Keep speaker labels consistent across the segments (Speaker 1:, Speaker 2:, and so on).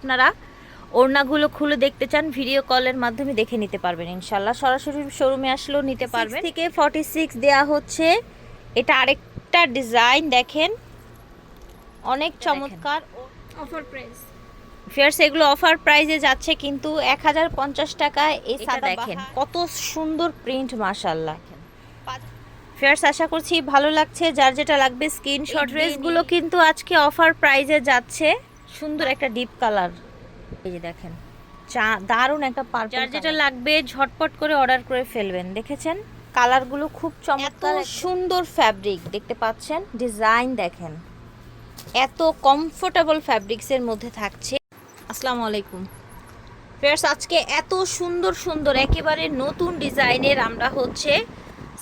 Speaker 1: আপনারা ওড়নাগুলো খুলে দেখতে চান ভিডিও কলের মাধ্যমে দেখে নিতে পারবেন ইনশাল্লাহ। সরাসরি শোরুমে আসলেও নিতে পারবেন। থেকে ফর্টি সিক্স দেওয়া হচ্ছে। এটা আরেকটা ডিজাইন দেখেন। অনেক চমৎকার।
Speaker 2: অফার প্রাইস
Speaker 1: ফেয়ার্স এগুলো অফার প্রাইসে যাচ্ছে কিন্তু এক হাজার পঞ্চাশ টাকায় এই সাদা দেখেন। কত সুন্দর প্রিন্ট মাশাল্লাহ ফেয়ার্স আশা করছি ভালো লাগছে। যার যেটা লাগবে স্ক্রিনশট ড্রেসগুলো কিন্তু আজকে অফার প্রাইজে যাচ্ছে। সুন্দর একটা ডিপ কালার এই যে দেখেন চা দারুণ একটা পার্পল যার যেটা লাগবে ঝটপট করে অর্ডার করে ফেলবেন দেখেছেন? কালারগুলো খুব চমৎকার সুন্দর ফ্যাব্রিক দেখতে পাচ্ছেন? ডিজাইন দেখেন। এত কমফোর্টেবল ফ্যাব্রিক্সের মধ্যে থাকছে। আসসালামু আলাইকুম। ফেয়ার্স আজকে এত সুন্দর সুন্দর একেবারে নতুন ডিজাইনের আমরা হচ্ছে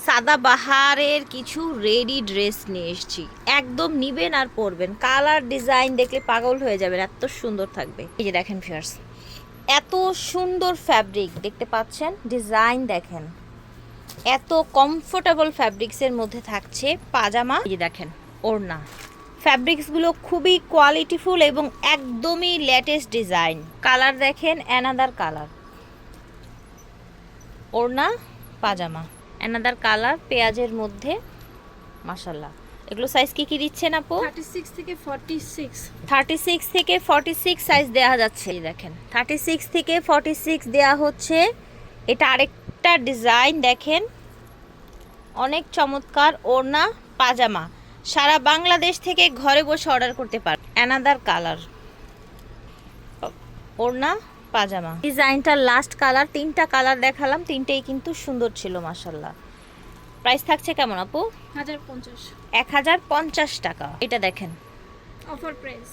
Speaker 1: সাদা বাহারের কিছু রেডি ড্রেস নিয়ে এসেছি। একদম নিবেন আর পরবেন। কালার ডিজাইন দেখলে পাগল হয়ে যাবেন, এত সুন্দর থাকবে। এই যে দেখেন ফিয়ার্স এত সুন্দর ফ্যাব্রিক দেখতে পাচ্ছেন? ডিজাইন দেখেন। এত কমফোর্টেবল ফ্যাব্রিক্সের মধ্যে থাকছে পাজামা। এই যে দেখেন, ওড়না। ফ্যাব্রিক্সগুলো খুবই কোয়ালিটিফুল এবং একদমই লেটেস্ট ডিজাইন কালার দেখেন অ্যানাদার কালার ওড়না, পাজামা। অ্যানাদার কালার পেঁয়াজের মধ্যে। মাসাল্লাহ এগুলো সাইজ কি কি দিচ্ছেন আপু?
Speaker 2: 36 থেকে 46
Speaker 1: থার্টি সিক্স থেকে ফর্টি সিক্স সাইজ দেওয়া যাচ্ছে দেখেন থার্টি সিক্স থেকে ফর্টি সিক্স দেওয়া হচ্ছে। এটা আরেকটা ডিজাইন দেখেন। অনেক চমৎকার ওড়না পাজামা। সারা বাংলাদেশ থেকে ঘরে বসে অর্ডার করতে পার অ্যানাদার কালার ওড়না পাজামা। ডিজাইনটা লাস্ট কালার তিনটা কালার দেখালাম তিনটেই কিন্তু সুন্দর ছিল মাসাল্লাহ প্রাইস থাকছে কেমন আপু?
Speaker 2: 1050
Speaker 1: এক হাজার পঞ্চাশ টাকা। এটা দেখেন।
Speaker 2: অফার প্রাইস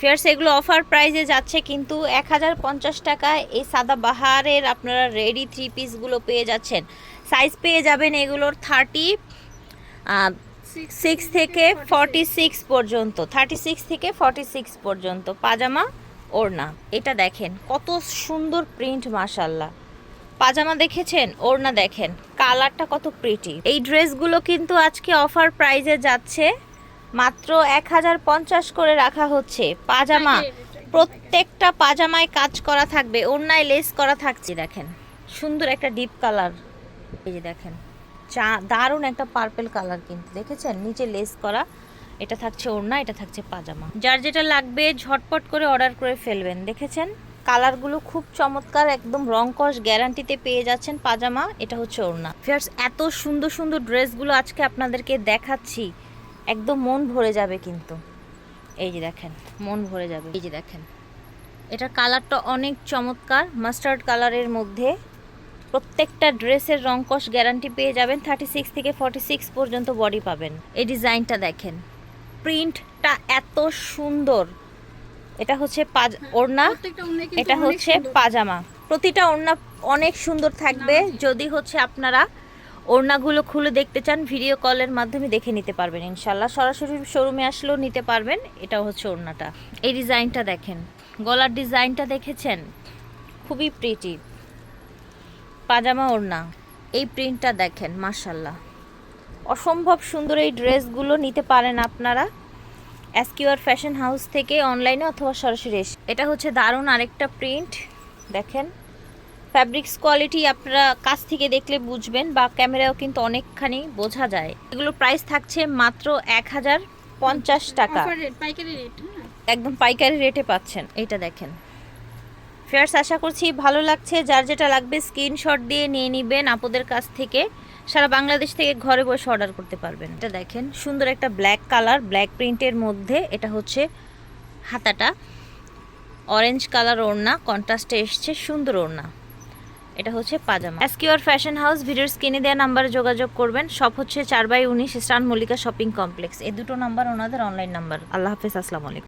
Speaker 1: ফেয়ার্স এগুলো অফার প্রাইসে যাচ্ছে কিন্তু এক হাজার পঞ্চাশ টাকায় এই সাদা বাহারের আপনারা রেডি থ্রি পিসগুলো পেয়ে যাচ্ছেন। সাইজ পেয়ে যাবেন এগুলোর থার্টি সিক্স থেকে ফর্টি সিক্স পর্যন্ত। থার্টি সিক্স থেকে ফর্টি সিক্স পর্যন্ত। পাজামা ওড়না। এটা দেখেন, কত সুন্দর প্রিন্ট মাশাল্লাহ পাজামা দেখেছেন? ওড়না দেখেন কালারটা কত প্রিটি এই ড্রেসগুলো কিন্তু আজকে অফার প্রাইসে যাচ্ছে মাত্র এক হাজার পঞ্চাশ করে রাখা হচ্ছে। পাজামা, প্রত্যেকটা পাজামায় কাজ করা থাকবে, ওড়নায় লেস করা থাকছে, দেখেন। সুন্দর একটা ডিপ কালার এই যে দেখেন, চা, দারুণ একটা পার্পেল কালার কিন্তু, দেখেছেন? নিচে লেস করা এটা থাকছে ওড়না, এটা থাকছে পাজামা। যার যেটা লাগবে, ঝটপট করে অর্ডার করে ফেলবেন। দেখেছেন? কালারগুলো খুব চমৎকার, একদম রং কস গ্যারান্টিতে পেয়ে যাচ্ছেন পাজামা, এটা হচ্ছে ওড়না। ফিয়ার্স এত সুন্দর সুন্দর ড্রেসগুলো আজকে আপনাদেরকে দেখাচ্ছি। একদম মন ভরে যাবে কিন্তু। এই যে দেখেন, মন ভরে যাবে। এই যে দেখেন, এটার কালারটা অনেক চমৎকার, মাস্টার্ড কালারের মধ্যে। প্রত্যেকটা ড্রেসের রংকশ গ্যারান্টি পেয়ে যাবেন থার্টি সিক্স থেকে ফর্টি সিক্স পর্যন্ত বডি পাবেন। এই ডিজাইনটা দেখেন প্রিন্টটা এত সুন্দর। এটা হচ্ছে পাজ ওড়না এটা হচ্ছে পাজামা। প্রতিটা ওড়না অনেক সুন্দর থাকবে। যদি হচ্ছে আপনারা ওড়নাগুলো খুলে দেখতে চান ভিডিও কলের মাধ্যমে দেখে নিতে পারবেন ইনশাল্লাহ। সরাসরি শোরুমে আসলেও নিতে পারবেন। এটা হচ্ছে ওড়নাটা। এই ডিজাইনটা দেখেন। গলার ডিজাইনটা দেখেছেন? খুবই প্রিটি পাজামা ওড়না। এই প্রিন্টটা দেখেন মাশাল্লাহ। অসম্ভব সুন্দর এই ড্রেসগুলো নিতে পারেন আপনারা। এসকিউআর ফ্যাশন হাউস থেকে অনলাইনে অথবা সরাসরি এসে। এটা হচ্ছে দারুণ আরেকটা প্রিন্ট দেখেন। ফ্যাব্রিক্স কোয়ালিটি আপনারা কাছ থেকে দেখলে বুঝবেন বা ক্যামেরাও কিন্তু অনেকখানি বোঝা যায়। এগুলো প্রাইস থাকছে মাত্র এক হাজার পঞ্চাশ টাকা।
Speaker 2: হ্যাঁ।
Speaker 1: একদম পাইকারি রেটে পাচ্ছেন এটা দেখেন। ফেয়ার্স আশা করছি ভালো লাগছে। যার যেটা লাগবে স্ক্রিনশট দিয়ে নিয়ে নিবেন আপুদের কাছ থেকে। সারা বাংলাদেশ থেকে ঘরে বসে অর্ডার করতে পারবেন। এটা দেখেন, সুন্দর একটা ব্ল্যাক কালার ব্ল্যাক প্রিন্টের মধ্যে এটা হচ্ছে হাতাটা। অরেঞ্জ কালার ওড়না কন্ট্রাস্টে এসছে সুন্দর ওড়না। এটা হচ্ছে পাজামা। এসকিউআর ফ্যাশন হাউস ভিডিওর স্ক্রিনে দেওয়া নাম্বারে যোগাযোগ করবেন। সব হচ্ছে চার বাই উনিশ, স্টান মল্লিকা শপিং কমপ্লেক্স এই দুটো নাম্বার ওনাদের অনলাইন নাম্বার আল্লাহ হাফিজ, আসসালামু আলাইকুম।